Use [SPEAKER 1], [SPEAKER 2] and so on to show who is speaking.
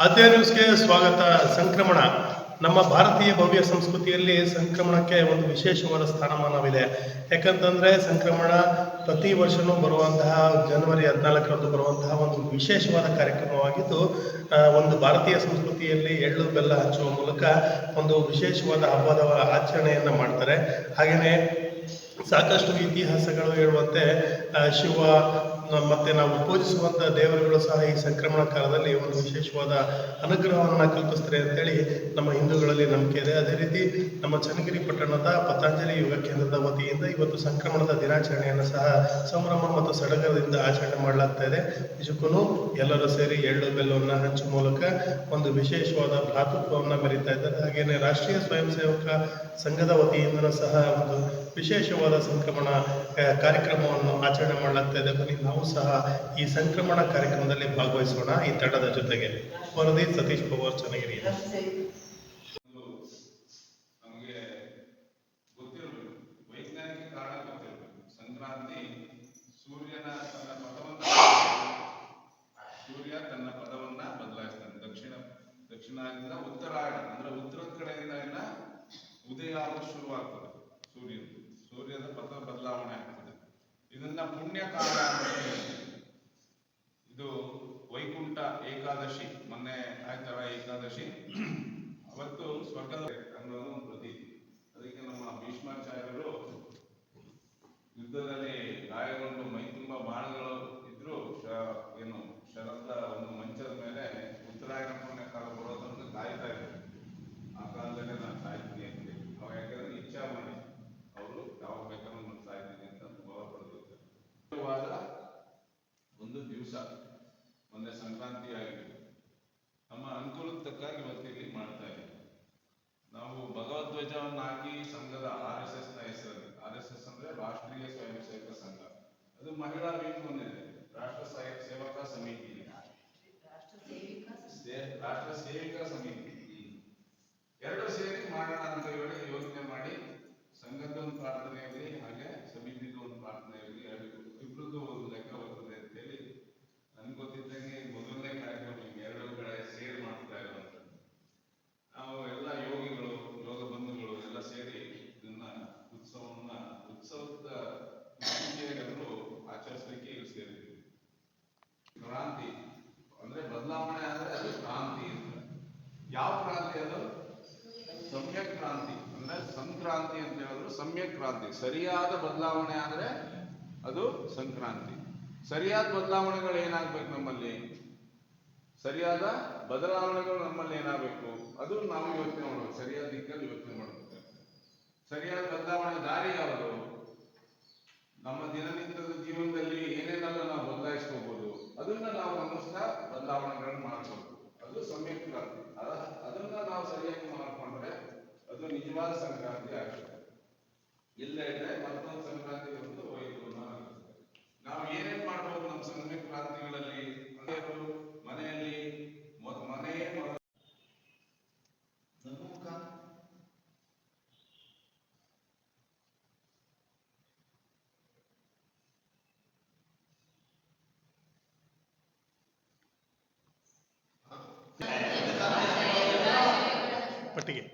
[SPEAKER 1] ಆದ್ಯ ನ್ಯೂಸ್ಗೆ ಸ್ವಾಗತ. ಸಂಕ್ರಮಣ. ನಮ್ಮ ಭಾರತೀಯ ಭವ್ಯ ಸಂಸ್ಕೃತಿಯಲ್ಲಿ ಸಂಕ್ರಮಣಕ್ಕೆ ಒಂದು ವಿಶೇಷವಾದ ಸ್ಥಾನಮಾನವಿದೆ. ಯಾಕಂತಂದ್ರೆ ಸಂಕ್ರಮಣ ಪ್ರತಿ ವರ್ಷನೂ ಬರುವಂತಹ ಜನವರಿ ಹದಿನಾಲ್ಕರಂದು ಬರುವಂತಹ ಒಂದು ವಿಶೇಷವಾದ ಕಾರ್ಯಕ್ರಮವಾಗಿದ್ದು ಒಂದು ಭಾರತೀಯ ಸಂಸ್ಕೃತಿಯಲ್ಲಿ ಎಳ್ಳು, ಬೆಲ್ಲ ಹಚ್ಚುವ ಮೂಲಕ ಒಂದು ವಿಶೇಷವಾದ ಹಬ್ಬದ ಆಚರಣೆಯನ್ನು ಮಾಡ್ತಾರೆ. ಹಾಗೆಯೇ ಸಾಕಷ್ಟು ಇತಿಹಾಸಗಳು ಹೇಳುವಂತೆ ಶಿವ ಮತ್ತೆ ನಾವು ಪೂಜಿಸುವಂತ ದೇವರುಗಳು ಸಹ ಈ ಸಂಕ್ರಮಣ ಕಾಲದಲ್ಲಿ ಒಂದು ವಿಶೇಷವಾದ ಅನುಗ್ರಹವನ್ನ ಕಲ್ಪಿಸ್ತಾರೆ ಅಂತೇಳಿ ನಮ್ಮ ಹಿಂದೂಗಳಲ್ಲಿ ನಂಬಿಕೆ ಇದೆ. ಅದೇ ರೀತಿ ನಮ್ಮ ಚನ್ನಗಿರಿ ಪಟ್ಟಣದ ಪತಂಜಲಿ ಯೋಗ ಕೇಂದ್ರದ ವತಿಯಿಂದ ಇವತ್ತು ಸಂಕ್ರಮಣದ ದಿನಾಚರಣೆಯನ್ನು ಸಹ ಸಂಭ್ರಮ ಮತ್ತು ಸಡಗರದಿಂದ ಆಚರಣೆ ಮಾಡಲಾಗ್ತಾ ಇದೆ. ನಿಜಕ್ಕೂ ಎಲ್ಲರೂ ಸೇರಿ ಎಳ್ಳು, ಬೆಲ್ಲವನ್ನು ಹಂಚುವ ಮೂಲಕ ಒಂದು ವಿಶೇಷವಾದ ಭ್ರಾತೃತ್ವವನ್ನು ಮೆರೀತಾ ಇದ್ದಾರೆ. ಹಾಗೇನೆ ರಾಷ್ಟ್ರೀಯ ಸ್ವಯಂ ಸೇವಕ ಸಂಘದ ವತಿಯಿಂದ ಸಹ ಒಂದು ವಿಶೇಷವಾದ ಸಂಕ್ರಮಣ ಕಾರ್ಯಕ್ರಮವನ್ನು ಆಚರಣೆ ಮಾಡಲಾಗ್ತಾ ಇದೆ. ಬನ್ನಿ, ನಾವು ಸಹ ಈ ಸಂಕ್ರಮಣ ಕಾರ್ಯಕ್ರಮದಲ್ಲಿ ಭಾಗವಹಿಸೋಣ ಈ ತಂಡದ ಜೊತೆಗೆ. ವರದಿ ಸತೀಶ್ ಪವಾರ್ ಚನ್ನಗಿರಿ.
[SPEAKER 2] ಸಂಕ್ರಾಂತಿ ಸೂರ್ಯನ ತನ್ನ ಸೂರ್ಯ ತನ್ನ ಪದವನ್ನ ದಕ್ಷಿಣ ಉತ್ತರಾಯಣ, ಅಂದ್ರೆ ಉತ್ತರ ಕಡೆಯಿಂದ ಉದಯ ಶುರುವಾಗ್ತದೆ ಸೂರ್ಯ ಸೂರ್ಯದ ಪಥ ಬದಲಾವಣೆ ಆಗ್ತದೆ. ಇದನ್ನ ಪುಣ್ಯ ಕಾಲ ಅಂತ ಹೇಳ್ತೀವಿ. ಇದು ವೈಕುಂಠ ಏಕಾದಶಿ. ಮೊನ್ನೆ ಆಯ್ತಲ್ಲ ಏಕಾದಶಿ? ಮೊನ್ನೆ ಸಂಕ್ರಾಂತಿ ಆಗಿದೆ. ನಮ್ಮ ಅನುಕೂಲಕ್ಕೆ ತಕ್ಕಾಗಿ ಇವತ್ತಿಲ್ಲಿ ಮಾಡ್ತಾ ಇದ್ದೀವಿ. ನಾವು ಭಗವದ್ವಜವನ್ನು ಹಾಕಿ ಸಂಘದ ಆರ್ ಎಸ್ ಎಸ್ನ ಹೆಸರಲ್ಲಿ ಆರ್ ಎಸ್ ಎಸ್ ಅಂದ್ರೆ ರಾಷ್ಟ್ರೀಯ ಸ್ವಯಂ ಸೇವಕ ಸಂಘ. ಅದು ಮಹಿಳಾ ವಿಂಗ್ ಹೊಂದಿದೆ ರಾಷ್ಟ್ರ ಸೇವಕ ಸಮಿತಿ. ರಾಷ್ಟ್ರ ಸೇವಿಕಾ ಸಮಿತಿ. ಎರಡು ಸೇರಿ ಮಾಡೋಣ ಅಂತ ಹೇಳಿ ಯೋಚನೆ ಮಾಡಿ ಸಂಘದ ಒಂದು ಪ್ರಾರ್ಥನೆ ಇರಲಿ ಹಾಗೆ ಸಮಿತಿದು ಒಂದು ಪ್ರಾರ್ಥನೆ ಇರಲಿ ಇಬ್ಬರದ್ದು ಒಂದು ಲೆಕ್ಕ ಬರ್ತದೆ ಅಂತ ಹೇಳಿ ನನ್ಗೆ ಗೊತ್ತಿದ್ದಂಗೆ ಮೊದಲನೇ ಕಾರ್ಯಕ್ರಮ ಈಗ ಎರಡು ಕಡೆ ಸೇರಿ ಮಾಡ್ತಾ ಇರುವಂಥದ್ದು ನಾವು ಎಲ್ಲ ಯೋಗಿಗಳು ಯೋಗ ಬಂಧುಗಳು ಎಲ್ಲ ಸೇರಿ ಇದನ್ನ ಉತ್ಸವವನ್ನ ಉತ್ಸವದ ಎಲ್ಲರೂ ಆಚರಿಸಲಿಕ್ಕೆ ಇಲ್ಲಿ ಸೇರಿದ್ದೀವಿ ಕ್ರಾಂತಿ ಅಂದ್ರೆ ಬದಲಾವಣೆ ಅಂದ್ರೆ ಅದು ಕ್ರಾಂತಿ ಅಂತ ಯಾವ ಕ್ರಾಂತಿ ಅದು ಸಮ್ಯಕ್ ಕ್ರಾಂತಿ ಅಂದ್ರೆ ಸಂಕ್ರಾಂತಿ ಅಂತ ಹೇಳಿದ್ರು ಸಮ್ಯಕ್ ಕ್ರಾಂತಿ. ಸರಿಯಾದ ಬದಲಾವಣೆ ಆದರೆ ಅದು ಸಂಕ್ರಾಂತಿ. ಸರಿಯಾದ ಬದಲಾವಣೆಗಳು ಏನಾಗಬೇಕು ನಮ್ಮಲ್ಲಿ? ಸರಿಯಾದ ಬದಲಾವಣೆಗಳು ನಮ್ಮಲ್ಲಿ ಏನಾಗಬೇಕು? ಅದು ನಾವು ಯೋಚನೆ ಮಾಡಬೇಕು. ಸರಿಯಾದ ದಿಕ್ಕಲ್ಲಿ ಯೋಚನೆ ಮಾಡಬೇಕು. ಸರಿಯಾದ ಬದಲಾವಣೆ ದಾರಿ ಯಾವುದು? ನಮ್ಮ ದಿನನಿತ್ಯದ ಜೀವನದಲ್ಲಿ ಏನೇನೆಲ್ಲ ನಾವು ಬದಲಾಯಿಸ್ಕೋಬಹುದು ಅದನ್ನ ನಾವು ನಮ್ಮಷ್ಟ ಬದಲಾವಣೆಗಳನ್ನು ಮಾಡಬೇಕು ಅದು ಸಮ್ಯಕ್ ಕ್ರಾಂತಿ ಅದ- ಅದನ್ನ ನಾವು ಸರಿಯಾಗಿ ಮಾಡ್ಕೊಂಡ್ರೆ ನಿಜವಾದ ಸಂಕ್ರಾಂತಿ ಆಗ್ತದೆ. ಇಲ್ಲ ಇದ್ರೆ ಮತ್ತೊಂದು ಸಂಕ್ರಾಂತಿ ಬಂದು ವೈಭವ ಆಗುತ್ತೆ ನಾವು ಏನೇನ್ ಮಾಡ್ಬೋದು ನಮ್ಮ ಸಂಕ್ರಾಂತಿಗಳಲ್ಲಿ ಮನೆಯಲ್ಲಿ ಮನೆಯೇ
[SPEAKER 1] ಪಟ್ಟಿಗೆ.